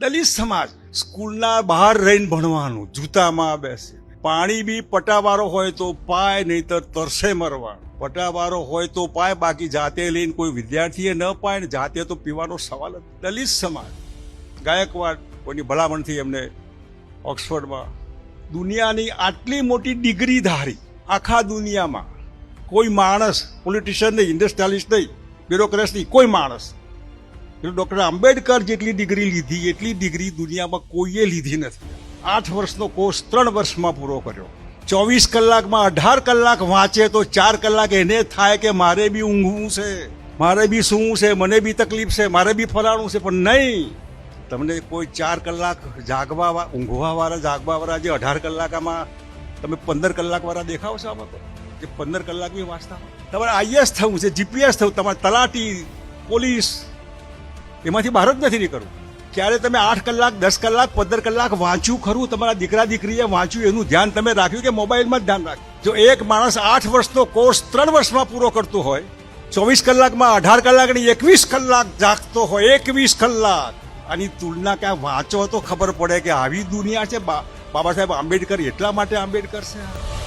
દલિત સમાજ સ્કૂલના બહાર રહીને ભણવાનું, જૂતામાં બેસે. પાણી બી પટાવાળો હોય તો પાય, નહીતર તરસે મરવા પટાવાળો હોય તો પાય, બાકી જાતે લઈને કોઈ વિદ્યાર્થીએ ન પાય ને જાતે તો પીવાનો સવાલ જ. દલિત સમાજ, ગાયકવાડ, કોઈની ભલામણથી એમને ઓક્સફર્ડમાં, દુનિયાની આટલી મોટી ડિગ્રી ધારી, આખા દુનિયામાં કોઈ માણસ, પોલિટિશિયન નહીં, ઇન્ડસ્ટ્રીયાલિસ્ટ નહીં બ્યુરોક્રેટ નહીં, કોઈ માણસ એટલે ડૉક્ટર આંબેડકર જેટલી ડિગ્રી લીધી, એટલી ડિગ્રી દુનિયામાં કોઈએ લીધી નથી. આઠ વર્ષનો કોર્સ ત્રણ વર્ષમાં પૂરો કર્યો. ચોવીસ કલાકમાં અઢાર કલાક વાંચે તો ચાર કલાક એને થાય કે મારે બી ઊંઘવું છે, મારે બી સૂવું છે, મને બી તકલીફ છે, મારે બી ફલાણું છે, પણ નહીં. તમને કોઈ ચાર કલાક જાગવા ઊંઘવાવાળા ઊંઘવા વાળા, જાગવા વાળા જે અઢાર કલાકમાં તમે પંદર કલાકવાળા દેખાવ છો આમાં તો? જે પંદર કલાક બી વાંચતા તમારે આઈએસ થવું છે, જીપીએસ થવું, તમારે તલાટી, પોલીસ એમાંથી બહાર જ નથી નીકળવું. ક્યારે તમે આઠ કલાક, દસ કલાક, પંદર કલાક વાંચ્યું ખરું? તમારા દીકરા, દીકરીએ વાંચ્યું, એનું ધ્યાન તમે રાખ્યું કે મોબાઈલમાં જ ધ્યાન રાખ્યું? જો એક માણસ આઠ વર્ષનો કોર્સ ત્રણ વર્ષમાં પૂરો કરતો હોય, ચોવીસ કલાકમાં અઢાર કલાક અને એકવીસ કલાક જાગતો હોય, એકવીસ કલાક, આની તુલના ક્યાં વાંચો તો ખબર પડે કે આવી દુનિયા છે. બાબા સાહેબ આંબેડકર એટલા માટે આંબેડકર છે?